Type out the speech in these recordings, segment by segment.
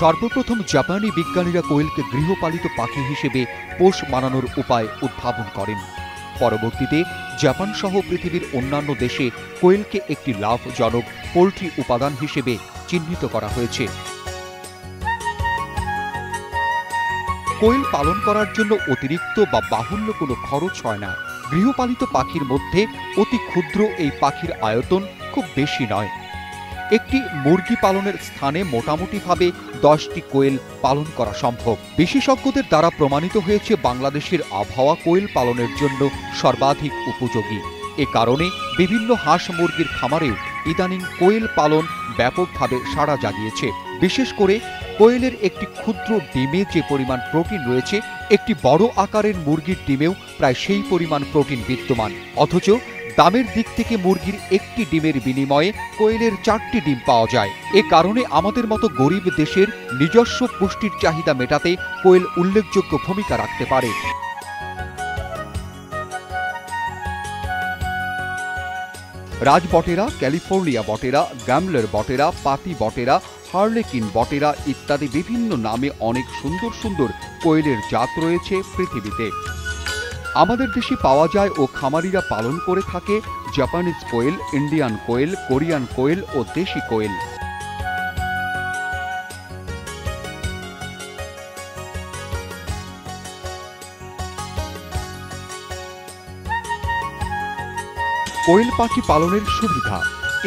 সর্বপ্রথম জাপানি বিজ্ঞানীরা কোয়েলকে গৃহপালিত পাখি হিসেবে পোষ মানানোর উপায় উদ্ভাবন করেন। পরবর্তীতে জাপান সহ পৃথিবীর অন্যান্য দেশে কোয়েলকে একটি লাভজনক পোলট্রি উপাদান হিসেবে চিহ্নিত করা হয়েছে। কোয়েল পালন করার জন্য অতিরিক্ত বা বাহুল্য কোনো খরচ হয় না। গৃহপালিত পাখির মধ্যে অতি ক্ষুদ্র এই পাখির আয়তন খুব বেশি নয়। একটি মুরগি পালনের স্থানে মোটামুটিভাবে দশটি কোয়েল পালন করা সম্ভব। বিশেষজ্ঞদের দ্বারা প্রমাণিত হয়েছে বাংলাদেশের আবহাওয়া কোয়েল পালনের জন্য সর্বাধিক উপযোগী। এ কারণে বিভিন্ন হাঁস মুরগির খামারেও ইদানিং কোয়েল পালন ব্যাপকভাবে সাড়া জাগিয়েছে। বিশেষ করে কোয়েলের একটি ক্ষুদ্র ডিমে যে পরিমাণ প্রোটিন রয়েছে, একটি বড় আকারের মুরগির ডিমেও প্রায় সেই পরিমাণ প্রোটিন বিদ্যমান। অথচ দামের দিক থেকে মুরগির একটি ডিমের বিনিময়ে কোয়েলের চারটি ডিম পাওয়া যায়। এ কারণে আমাদের মতো গরিব দেশের নিজস্ব পুষ্টির চাহিদা মেটাতে কোয়েল উল্লেখযোগ্য ভূমিকা রাখতে পারে। রাজ বটেরা ক্যালিফোর্নিয়া বটেরা গ্যামলার বটেরা, পাতি বটেরা, হার্লেকিন বটেরা ইত্যাদি বিভিন্ন নামে অনেক সুন্দর সুন্দর কোয়েলের জাত রয়েছে পৃথিবীতে। আমাদের দেশে পাওয়া যায় ও খামারিরা পালন করে থাকে জাপানিজ কোয়েল ইন্ডিয়ান কোয়েল কোরিয়ান কোয়েল ও দেশি কোয়েল। কোয়েল পাখি পালনের সুবিধা,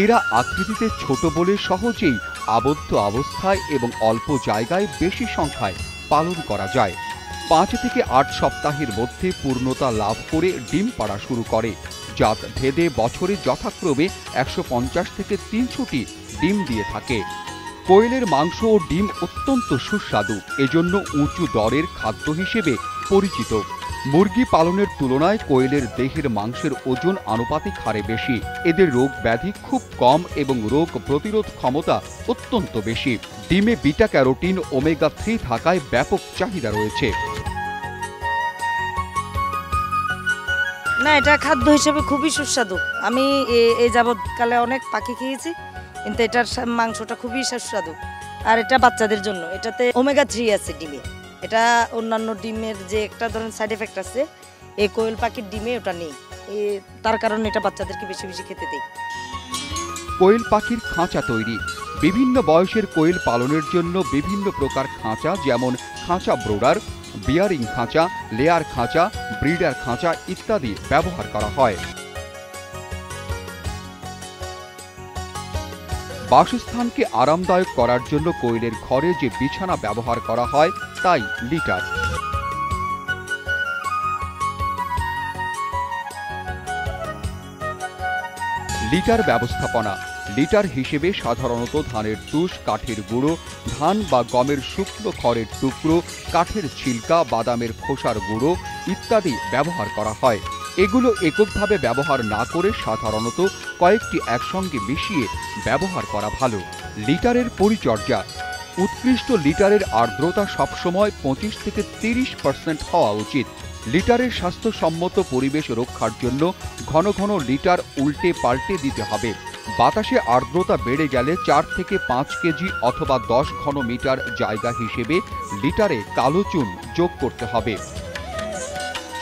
এরা আকৃতিতে ছোট বলে সহজেই আবদ্ধ অবস্থায় এবং অল্প জায়গায় বেশি সংখ্যায় পালন করা যায়। পাঁচ থেকে আট সপ্তাহের মধ্যে পূর্ণতা লাভ করে ডিম পাড়া শুরু করে জাত ভেদে বছরে যথাক্রমে একশো পঞ্চাশ থেকে তিনশোটি ডিম দিয়ে থাকে। কোয়েলের মাংস ও ডিম অত্যন্ত সুস্বাদু, এজন্য উঁচু দরের খাদ্য হিসেবে পরিচিত। মুরগি পালনের তুলনায় কোয়েলের দেহের মাংসের ওজন আনুপাতিক হারে বেশি। এদের রোগ ব্যাধি খুব কম এবং রোগ প্রতিরোধ ক্ষমতা অত্যন্ত বেশি। ডিমে বিটা ক্যারোটিন ওমেগা থ্রি থাকায় ব্যাপক চাহিদা রয়েছে। না, এটা খাদ্য হিসেবে খুবই সুস্বাদু। আমি এই যাবৎকালে অনেক পাখি খেয়েছি, কিন্তু এটার মাংসটা খুবই সুস্বাদু। আর এটা বাচ্চাদের জন্য, এটাতে ওমেগা থ্রি আছে ডিমে। এটা অন্যান্য ডিমের যে একটা ধরনের সাইড এফেক্ট আছে, এই কোয়েল পাখির ডিমে ওটা নেই। তার কারণে এটা বাচ্চাদেরকে বেশি বেশি খেতে দেয় কোয়েল পাখির খাঁচা তৈরি। বিভিন্ন বয়সের কোয়েল পালনের জন্য বিভিন্ন প্রকার খাঁচা, যেমন খাঁচা ব্রোডার বিয়ারিং খাঁচা লেয়ার খাঁচা ব্রিডার খাঁচা ইত্যাদি ব্যবহার করা হয়। বাসস্থানকে আরামদায়ক করার জন্য কোয়েলের ঘরে যে বিছানা ব্যবহার করা হয়, তাই লিটার। লিটার ব্যবস্থাপনা লিটার হিসেবে সাধারণত ধানের তুষ, কাঠের গুঁড়ো, ধান বা গমের শুকনো খড়ের টুকরো, কাঠের ছিলকা, বাদামের খোসার গুঁড়ো ইত্যাদি ব্যবহার করা হয়। এগুলো এককভাবে ব্যবহার না করে সাধারণত কয়েকটি একসঙ্গে মিশিয়ে ব্যবহার করা ভালো। লিটারের পরিচর্যা। উৎকৃষ্ট লিটারের আর্দ্রতা সবসময় পঁচিশ থেকে তিরিশ পার্সেন্ট হওয়া উচিত। লিটারের স্বাস্থ্যসম্মত পরিবেশ রক্ষার জন্য ঘন ঘন লিটার উল্টে পাল্টে দিতে হবে। বাতাসে আর্দ্রতা বেড়ে গেলে চার থেকে পাঁচ কেজি অথবা দশ ঘন মিটার জায়গা হিসেবে লিটারে কালো চুন যোগ করতে হবে।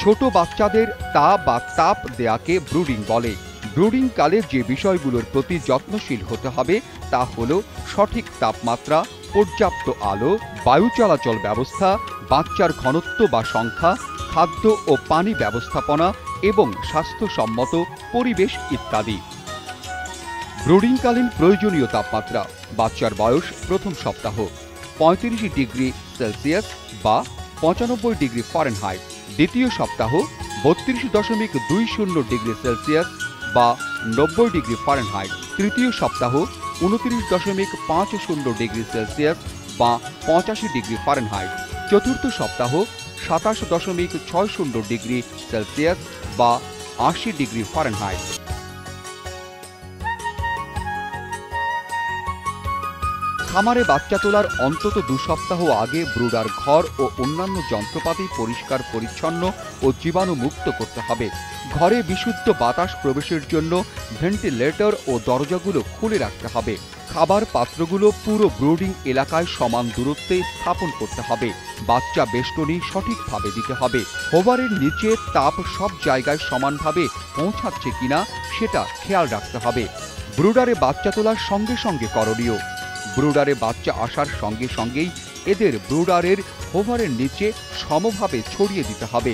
ছোট বাচ্চাদের তা বা তাপ দেয়াকে ব্রুডিং বলে। ব্রুডিং কালে যে বিষয়গুলোর প্রতি যত্নশীল হতে হবে তা হল সঠিক তাপমাত্রা, পর্যাপ্ত আলো, বায়ু চলাচল ব্যবস্থা, বাচ্চার ঘনত্ব বা সংখ্যা, খাদ্য ও পানি ব্যবস্থাপনা এবং স্বাস্থ্যসম্মত পরিবেশ ইত্যাদি। ব্রুডিংকালীন প্রয়োজনীয় তাপমাত্রা, বাচ্চার বয়স প্রথম সপ্তাহ, পঁয়ত্রিশ ডিগ্রি সেলসিয়াস বা পঁচানব্বই ডিগ্রি ফারেনহাইট, দ্বিতীয় সপ্তাহ বত্রিশ দশমিক দুই শূন্য ডিগ্রি সেলসিয়াস বা নব্বই ডিগ্রি ফারেনহাইট, তৃতীয় সপ্তাহ উনত্রিশ দশমিক পাঁচ শূন্য ডিগ্রি সেলসিয়াস বা পঁচাশি ডিগ্রি ফারেনহাইট, চতুর্থ সপ্তাহ সাতাশ দশমিক ছয় শূন্য ডিগ্রি সেলসিয়াস বা আশি ডিগ্রি ফারেনহাইট। খামারে বাচ্চা তোলার অন্তত দু সপ্তাহ আগে ব্রুডার ঘর ও অন্যান্য যন্ত্রপাতি পরিষ্কার, পরিচ্ছন্ন ও জীবাণুমুক্ত করতে হবে। ঘরে বিশুদ্ধ বাতাস প্রবেশের জন্য ভেন্টিলেটর ও দরজাগুলো খুলে রাখতে হবে। খাবার পাত্রগুলো পুরো ব্রুডিং এলাকায় সমান দূরত্বে স্থাপন করতে হবে। বাচ্চা বেষ্টনী সঠিকভাবে দিতে হবে। হোভারের নিচে তাপ সব জায়গায় সমানভাবে পৌঁছাচ্ছে কিনা সেটা খেয়াল রাখতে হবে। ব্রুডারে বাচ্চা তোলার সঙ্গে সঙ্গে করণীয়। ব্রুডারে বাচ্চা আসার সঙ্গে সঙ্গেই এদের ব্রুডারের হোভারের নিচে সমভাবে ছড়িয়ে দিতে হবে।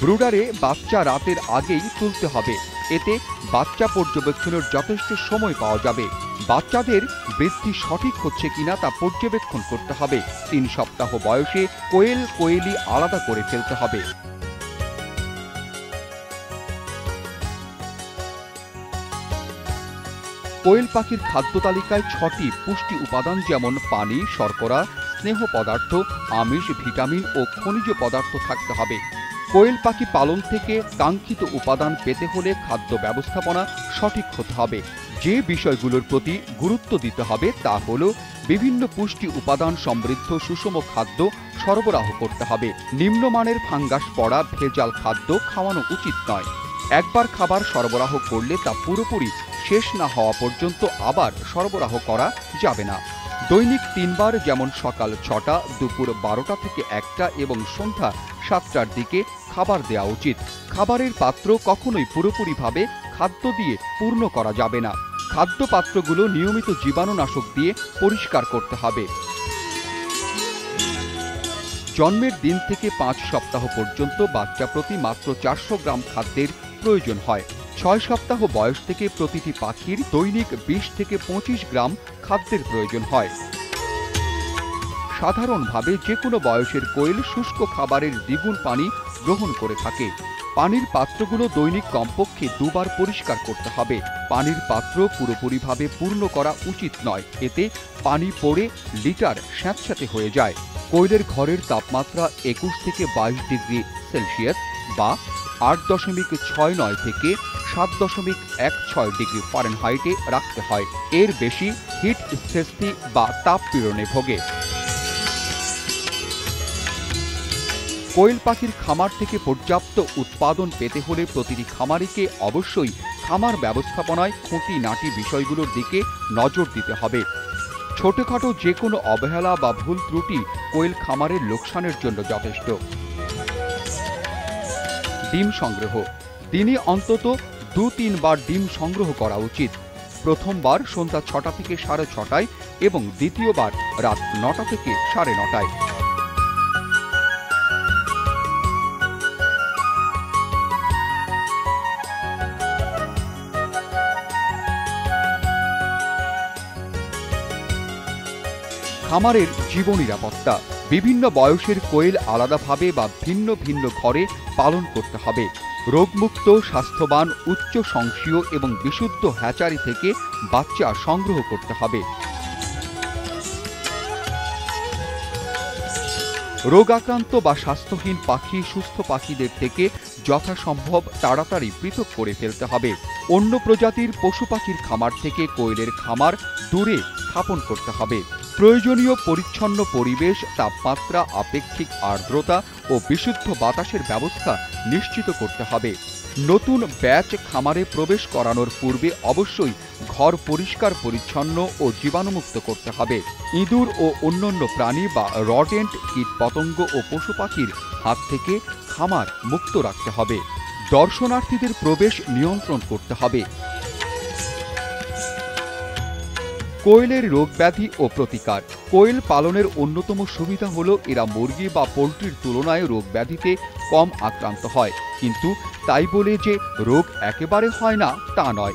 ব্রুডারে বাচ্চা রাতের আগেই তুলতে হবে। এতে বাচ্চা পর্যবেক্ষণের যথেষ্ট সময় পাওয়া যাবে। বাচ্চাদের বৃদ্ধি সঠিক হচ্ছে কিনা তা পর্যবেক্ষণ করতে হবে। তিন সপ্তাহ বয়সে কোয়েল কোয়েলি আলাদা করে ফেলতে হবে। কোয়েল পাখির খাদ্য তালিকায় ছটি পুষ্টি উপাদান যেমন পানি, শর্করা, স্নেহ পদার্থ, আমিষ, ভিটামিন ও খনিজ পদার্থ থাকতে হবে। কোয়েল পাখি পালন থেকে কাঙ্ক্ষিত উপাদান পেতে হলে খাদ্য ব্যবস্থাপনা সঠিক হতে হবে। যে বিষয়গুলোর প্রতি গুরুত্ব দিতে হবে তা হল বিভিন্ন পুষ্টি উপাদান সমৃদ্ধ সুষম খাদ্য সরবরাহ করতে হবে। নিম্নমানের ফাঙ্গাস পড়া ভেজাল খাদ্য খাওয়ানো উচিত নয়। একবার খাবার সরবরাহ করলে তা পুরোপুরি শেষ না হওয়া পর্যন্ত আবার সরবরাহ করা যাবে না। দৈনিক তিনবার যেমন সকাল ছটা, দুপুর বারোটা থেকে একটা এবং সন্ধ্যা সাতটার দিকে খাবার দেওয়া উচিত। খাবারের পাত্র কখনোই পুরোপুরিভাবে খাদ্য দিয়ে পূর্ণ করা যাবে না। খাদ্য পাত্রগুলো নিয়মিত জীবাণুনাশক দিয়ে পরিষ্কার করতে হবে। জন্মের দিন থেকে পাঁচ সপ্তাহ পর্যন্ত বাচ্চা প্রতি মাত্র চারশো গ্রাম খাদ্যের প্রয়োজন হয়। ছয় সপ্তাহ বয়স থেকে প্রতিটি পাখির দৈনিক বিশ থেকে পঁচিশ গ্রাম খাদ্যের প্রয়োজন হয়। সাধারণভাবে যে কোনো বয়সের কোয়েল শুষ্ক খাবারের দ্বিগুণ পানি গ্রহণ করে থাকে। পানির পাত্রগুলো দৈনিক কমপক্ষে দুবার পরিষ্কার করতে হবে। পানির পাত্র পুরোপুরিভাবে পূর্ণ করা উচিত নয়। এতে পানি পড়ে লিটার স্যাঁতস্যাঁতে হয়ে যায়। কোয়েলের ঘরের তাপমাত্রা একুশ থেকে বাইশ ডিগ্রি সেলসিয়াস বা আট দশমিক ছয় নয় থেকে সাত দশমিক এক ছয় ডিগ্রি ফারেনহাইটে রাখতে হয়। এর বেশি হিট স্থেস্তি বা তাপ পীড়নে ভোগে। কোয়েল পাখির খামার থেকে পর্যাপ্ত উৎপাদন পেতে হলে প্রতিটি খামারিকে অবশ্যই খামার ব্যবস্থাপনায় খুঁটি নাটি বিষয়গুলোর দিকে নজর দিতে হবে। ছোটখাটো যে কোনো অবহেলা বা ভুল ত্রুটি কোয়েল খামারের লোকসানের জন্য যথেষ্ট। ডিম সংগ্রহ। দিনে অন্তত দু তিনবার ডিম সংগ্রহ করা উচিত। প্রথমবার সন্ধ্যা ছটা থেকে সাড়ে ছটায় এবং দ্বিতীয়বার রাত নটা থেকে সাড়ে নটায়। খামারের জীবন নিরাপত্তা বিভিন্ন বয়সের কোয়েল আলাদাভাবে বা ভিন্ন ভিন্ন ঘরে পালন করতে হবে। রোগমুক্ত, স্বাস্থ্যবান, উচ্চ সংশীয় এবং বিশুদ্ধ হ্যাচারি থেকে বাচ্চা সংগ্রহ করতে হবে। রোগাক্রান্ত বা স্বাস্থ্যহীন পাখি, সুস্থ পাখিদের থেকে যথাসম্ভব তাড়াতাড়ি পৃথক করে ফেলতে হবে। অন্য প্রজাতির পশু পাখির খামার থেকে কোয়েলের খামার দূরে স্থাপন করতে হবে। প্রয়োজনীয় পরিচ্ছন্ন পরিবেশ, তাপমাত্রা, আপেক্ষিক আর্দ্রতা ও বিশুদ্ধ বাতাসের ব্যবস্থা নিশ্চিত করতে হবে। নতুন ব্যাচ খামারে প্রবেশ করানোর পূর্বে অবশ্যই ঘর পরিষ্কার, পরিচ্ছন্ন ও জীবাণুমুক্ত করতে হবে। ইঁদুর ও অন্যান্য প্রাণী বা রডেন্ট কীট পতঙ্গ ও পশু পাখির হাত থেকে খামার মুক্ত রাখতে হবে। দর্শনার্থীদের প্রবেশ নিয়ন্ত্রণ করতে হবে। কোয়েলের রোগ ব্যাধি ও প্রতিকার। কোয়েল পালনের অন্যতম সুবিধা হল এরা মুরগি বা পোলট্রির তুলনায় রোগ ব্যাধিতে কম আক্রান্ত হয়। কিন্তু তাই বলে যে রোগ একেবারে হয় না, তা নয়।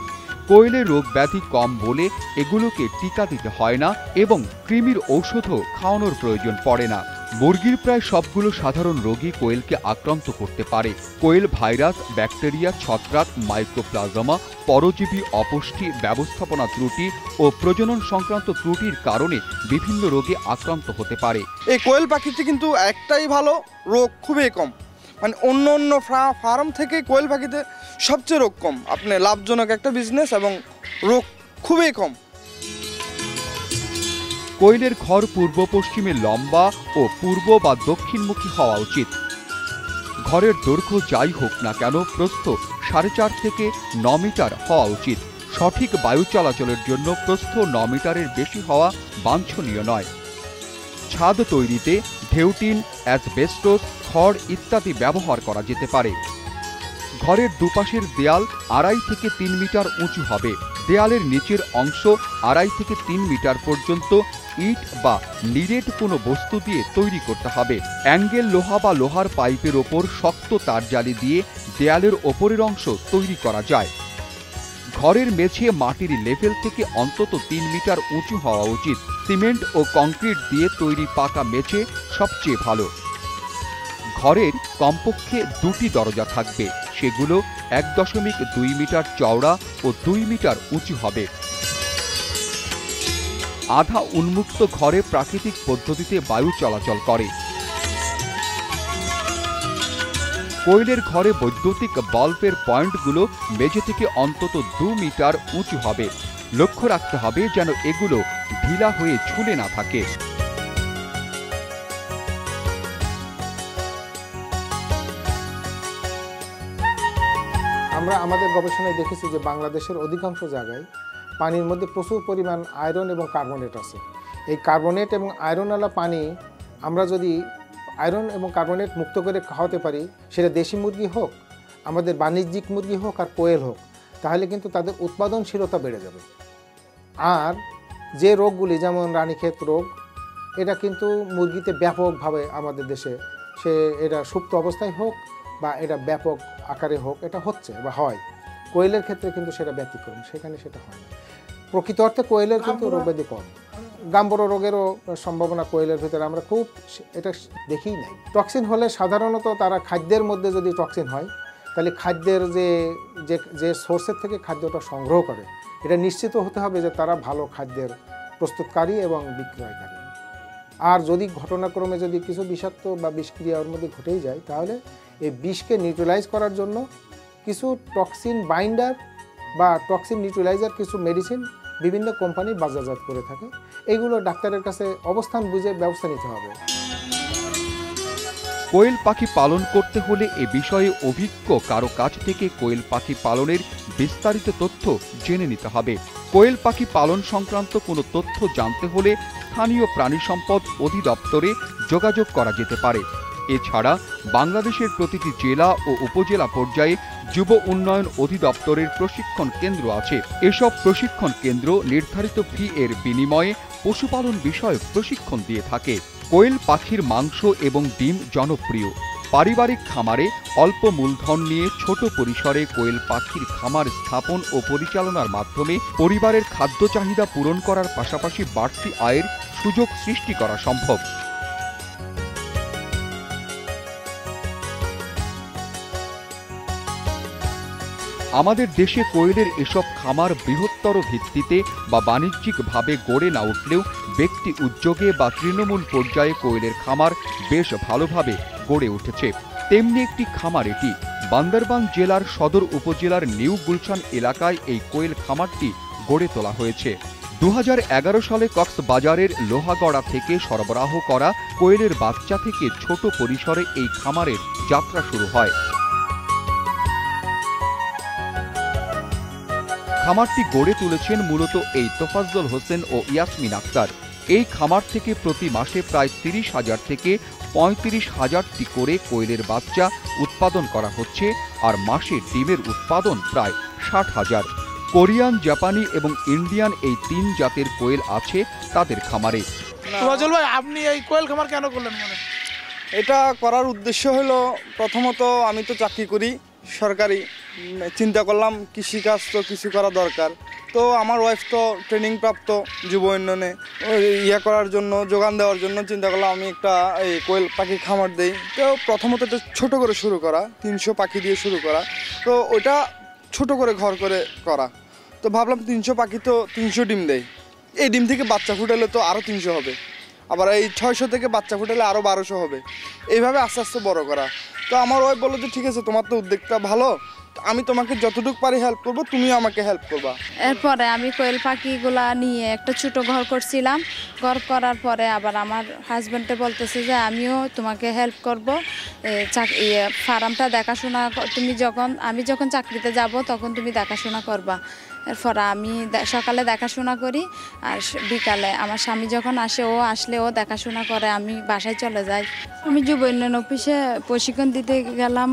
কোয়েলের রোগ ব্যাধি কম বলে এগুলোকে টিকা দিতে হয় না এবং কৃমির ঔষধও খাওয়ানোর প্রয়োজন পড়ে না। মুরগির প্রায় সবগুলো সাধারণ রোগী কোয়েলকে আক্রান্ত করতে পারে। কোয়েল ভাইরাস, ব্যাকটেরিয়া, ছত্রাক, মাইক্রোপ্লাজমা, পরজীবী অপুষ্টি, ব্যবস্থাপনা ত্রুটি ও প্রজনন সংক্রান্ত ত্রুটির কারণে বিভিন্ন রোগে আক্রান্ত হতে পারে। এই কোয়েল পাখিটি কিন্তু একটাই ভালো, রোগ খুবই কম। মানে অন্য অন্য ফার্ম থেকে কোয়েল পাখিতে সবচেয়ে রোগ কম। আপনি লাভজনক একটা বিজনেস এবং রোগ খুবই কম। কোয়েলের ঘর পূর্ব পশ্চিমে লম্বা ও পূর্ব বা দক্ষিণমুখী হওয়া উচিত। ঘরের দৈর্ঘ্য যাই হোক না কেন, প্রস্থ সাড়ে চার থেকে ন মিটার হওয়া উচিত। সঠিক বায়ু চলাচলের জন্য প্রস্থ ন মিটারের বেশি হওয়া বাঞ্ছনীয় নয়। ছাদ তৈরিতে ঢেউটিন, অ্যাসবেস্টোস, খড় ইত্যাদি ব্যবহার করা যেতে পারে। ঘরের দুপাশের দেয়াল আড়াই থেকে তিন মিটার উঁচু হবে। দেয়ালের নিচের অংশ আড়াই থেকে তিন মিটার পর্যন্ত ইট বা নিরেট কোনো বস্তু দিয়ে তৈরি করতে হবে। অ্যাঙ্গেল লোহা বা লোহার পাইপের ওপর শক্ত তার জালি দিয়ে দেয়ালের ওপরের অংশ তৈরি করা যায়। ঘরের মেঝে মাটির লেভেল থেকে অন্তত তিন মিটার উঁচু হওয়া উচিত। সিমেন্ট ও কংক্রিট দিয়ে তৈরি পাকা মেঝে সবচেয়ে ভালো। ঘরের কমপক্ষে দুটি দরজা থাকবে। সেগুলো এক দশমিক দুই মিটার চওড়া ও দুই মিটার উঁচু হবে। আধা উন্মুক্ত ঘরে প্রাকৃতিক পদ্ধতিতে বায়ু চলাচল করে। কোয়েলের ঘরে বৈদ্যুতিক বাল্বের পয়েন্টগুলো মেঝে থেকে অন্তত দু মিটার উঁচু হবে। লক্ষ্য রাখতে হবে যেন এগুলো ঢিলা হয়ে ঝুলে না থাকে। আমরা আমাদের গবেষণায় দেখেছি যে বাংলাদেশের অধিকাংশ জায়গায় পানির মধ্যে প্রচুর পরিমাণ আয়রন এবং কার্বনেট আছে। এই কার্বনেট এবং আয়রনওয়ালা পানি আমরা যদি আয়রন এবং কার্বনেট মুক্ত করে খাওয়াতে পারি, সেটা দেশি মুরগি হোক, আমাদের বাণিজ্যিক মুরগি হোক আর কোয়েল হোক, তাহলে কিন্তু তাদের উৎপাদনশীলতা বেড়ে যাবে। আর যে রোগগুলি, যেমন রানীক্ষেত রোগ, এটা কিন্তু মুরগিতে ব্যাপকভাবে আমাদের দেশে, সে এটা সুপ্ত অবস্থায় হোক বা এটা ব্যাপক আকারে হোক, এটা হচ্ছে বা হয়। কোয়েলের ক্ষেত্রে কিন্তু সেটা ব্যতিক্রম, সেখানে সেটা হয় না। প্রকৃত অর্থে কোয়েলের কিন্তু রোগব্যাধি কম। গাম্বরো রোগেরও সম্ভাবনা কোয়েলের ভিতরে। আমরা খুব এটা দেখিই নাই। টক্সিন হলে সাধারণত তারা খাদ্যের মধ্যে যদি টক্সিন হয় তাহলে খাদ্যের যে যে যে সোর্সের থেকে খাদ্যটা সংগ্রহ করে এটা নিশ্চিত হতে হবে যে তারা ভালো খাদ্যের প্রস্তুতকারী এবং বিক্রয়কারী। আর যদি ঘটনাক্রমে যদি কিছু বিষাক্ত বা বিষক্রিয়া ওর মধ্যে ঘটেই যায় তাহলে এই বিষকে নিউট্রালাইজ করার জন্য কিছু টক্সিন বাইন্ডার বা টক্সিন নিউট্রালাইজার কিছু মেডিসিন বিভিন্ন কোম্পানি বাজারজাত করে থাকে। এইগুলো ডাক্তারের কাছে অবস্থান বুঝে ব্যবস্থা নিতে হবে। কোয়েল পাখি পালন করতে হলে এ বিষয়ে অভিজ্ঞ কারও কাছ থেকে কোয়েল পাখি পালনের বিস্তারিত তথ্য জেনে নিতে হবে। কোয়েল পাখি পালন সংক্রান্ত কোনো তথ্য জানতে হলে স্থানীয় প্রাণী সম্পদ অধিদপ্তরে যোগাযোগ করা যেতে পারে। এছাড়া বাংলাদেশের প্রতিটি জেলা ও উপজেলা পর্যায়ে যুব উন্নয়ন অধিদপ্তরের প্রশিক্ষণ কেন্দ্র আছে। এসব প্রশিক্ষণ কেন্দ্র নির্ধারিত ফি এর বিনিময়ে পশুপালন বিষয়ক প্রশিক্ষণ দিয়ে থাকে। কোয়েল পাখির মাংস এবং ডিম জনপ্রিয়। পারিবারিক খামারে অল্প মূলধন নিয়ে ছোট পরিসরে কোয়েল পাখির খামার স্থাপন ও পরিচালনার মাধ্যমে পরিবারের খাদ্য চাহিদা পূরণ করার পাশাপাশি বাড়তি আয়ের সুযোগ সৃষ্টি করা সম্ভব। আমাদের দেশে কোয়েলের এসব খামার বৃহত্তর ভিত্তিতে বা বাণিজ্যিকভাবে গড়ে না উঠলেও ব্যক্তি উদ্যোগে বা তৃণমূল পর্যায়ে কোয়েলের খামার বেশ ভালোভাবে গড়ে উঠেছে। তেমনি একটি খামার এটি। বান্দরবান জেলার সদর উপজেলার নিউ গুলশান এলাকায় এই কোয়েল খামারটি গড়ে তোলা হয়েছে। দু হাজার এগারো সালে কক্সবাজারের লোহাগড়া থেকে সরবরাহ করা কোয়েলের বাচ্চা থেকে ছোট পরিসরে এই খামারের যাত্রা শুরু হয়। খামারটি গড়ে তুলেছেন মূলত এই তোফাজ্জল হোসেন ও ইয়াসমিন আক্তার। এই খামার থেকে প্রতি মাসে প্রায় তিরিশ হাজার থেকে পঁয়ত্রিশ হাজারটি করে কোয়েলের বাচ্চা উৎপাদন করা হচ্ছে আর মাসে ডিমের উৎপাদন প্রায় ষাট হাজার। কোরিয়ান জাপানি এবং ইন্ডিয়ান এই তিন জাতের কোয়েল আছে তাদের খামারে। ভাই আপনি এই কোয়েল খামার কেন করলেন এটা করার উদ্দেশ্য হলো প্রথমত আমি তো চাকরি করি। সরকারি চিন্তা করলাম কৃষিকাজ তো কিছু করা দরকার। তো আমার ওয়াইফ তো ট্রেনিং প্রাপ্ত যুব উন্নয়নে। ইয়ে করার জন্য, যোগান দেওয়ার জন্য চিন্তা করলাম আমি একটা, এই কোয়েল পাখির খামার দেই। তো প্রথমত এটা ছোটো করে শুরু করা, তিনশো পাখি দিয়ে শুরু করা। তো ওটা ছোট করে ঘর করে করা। তো ভাবলাম তিনশো পাখি তো তিনশো ডিম দেয় এই ডিম থেকে বাচ্চা ফুটালে তো আরও তিনশো হবে। আবার এই ছয়শো থেকে বাচ্চা ফুটালে আরও বারোশো হবে। এইভাবে আস্তে আস্তে বড় করা। তো আমার ওয়াইফ বলল যে, ঠিক আছে, তোমার তো উদ্যোগটা ভালো। আমি তোমাকে যতটুকু পারি হেল্প করব তুমিও আমাকে হেল্প করবা। এরপরে আমি কোয়েল পাখিগুলা নিয়ে একটা ছোট ঘর করছিলাম। ঘর করার পরে আবার আমার হাজব্যান্ডে বলতেছে যে, আমিও তোমাকে হেল্প করব। ফার্মটা দেখাশোনা তুমি যখন, আমি যখন চাকরিতে যাব, তখন তুমি দেখাশোনা করবা। এরপর আমি সকালে দেখাশোনা করি আর বিকালে। আমার স্বামী যখন আসে, ও আসলে ও দেখাশোনা করে, আমি বাসায় চলে যাই। আমি যুব উন্নয়ন অফিসে প্রশিক্ষণ দিতে গেলাম।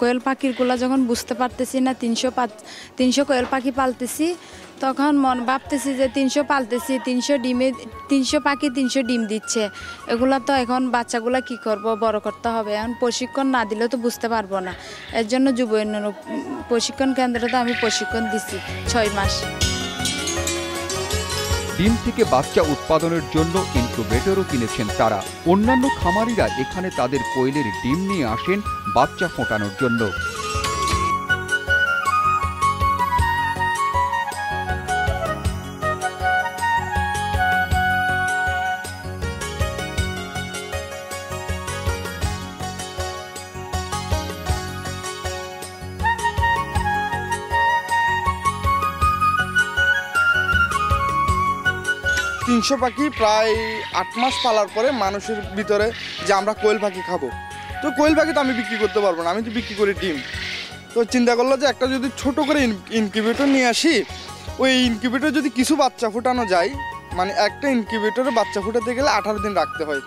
কোয়েল পাখিরগুলো যখন বুঝতে পারতেছি না, তিনশো পাঁচ তিনশো কোয়েল পাখি পালতেছি তখন মন ভাবতেছি যে তিনশো পালতেছি, তিনশো ডিমে, তিনশো পাখি তিনশো ডিম দিচ্ছে। এগুলো তো এখন বাচ্চাগুলো কি করব, বড় করতে হবে। এখন প্রশিক্ষণ না দিলে তো বুঝতে পারব না। এর জন্য যুব উন্নয়ন প্রশিক্ষণ কেন্দ্রে তো আমি প্রশিক্ষণ দিছি ছয় মাস। ডিম থেকে বাচ্চা উৎপাদনের জন্য ইনকিউবেটরও কিনেছেন তারা। অন্যান্য খামারিরা এখানে তাদের কোয়েলের ডিম নিয়ে আসেন বাচ্চা ফোটানোর জন্য। তিনশো পাখি প্রায় আট মাস পালার পরে মানুষের ভিতরে যে আমরা কোয়েল পাখি খাব। তো কোয়েল পাখি তো আমি বিক্রি করতে পারব না, আমি তো বিক্রি করি ডিম। তো চিন্তা করল যে একটা যদি ছোট করে ইনকিউবেটর নিয়ে আসি, ওই ইনকিউবেটর যদি কিছু বাচ্চা ফোটানো যায় মানে একটা ইনকিউবেটরে বাচ্চা ফোটাতে গেলে আঠারো দিন রাখতে হয়।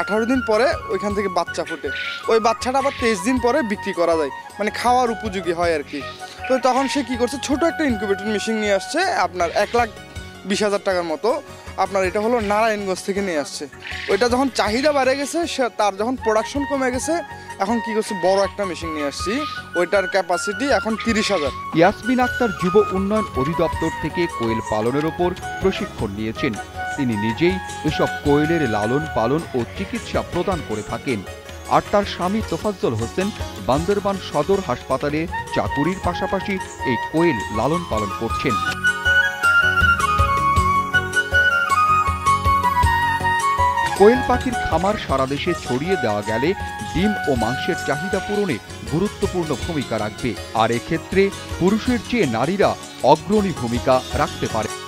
আঠারো দিন পরে ওইখান থেকে বাচ্চা ফোটে। ওই বাচ্চাটা আবার তেইশ দিন পরে বিক্রি করা যায় মানে খাওয়ার উপযোগী হয় আর কি। তো তখন সে কী করছে, ছোট একটা ইনকিউবেটর মেশিন নিয়ে আসছে, আপনার এক লাখ বিশ হাজার টাকার মতো। আপনার এটা হলো নারায়ণগঞ্জ থেকে নিয়ে আসছে। ওইটা যখন চাহিদা বেড়ে গেছে, সে তার যখন প্রোডাকশন কমে গেছে, এখন কি করছে, বড় একটা মেশিন নিয়ে আসছি। ওইটার ক্যাপাসিটি এখন তিরিশ হাজার। ইয়াসমিন আক্তার যুব উন্নয়ন অধিদপ্তর থেকে কোয়েল পালনের ওপর প্রশিক্ষণ নিয়েছেন। তিনি নিজেই এসব কোয়েলের লালন পালন ও চিকিৎসা প্রদান করে থাকেন। আর তার স্বামী তোফাজ্জল হোসেন বান্দরবান সদর হাসপাতালে চাকুরির পাশাপাশি এই কোয়েল লালন পালন করছেন। কোয়েল পাখির খামার সারা দেশে ছড়িয়ে দেওয়া গেলে ডিম ও মাংসের চাহিদা পূরণে গুরুত্বপূর্ণ ভূমিকা রাখবে। আর এক্ষেত্রে পুরুষের চেয়ে নারীরা অগ্রণী ভূমিকা রাখতে পারে।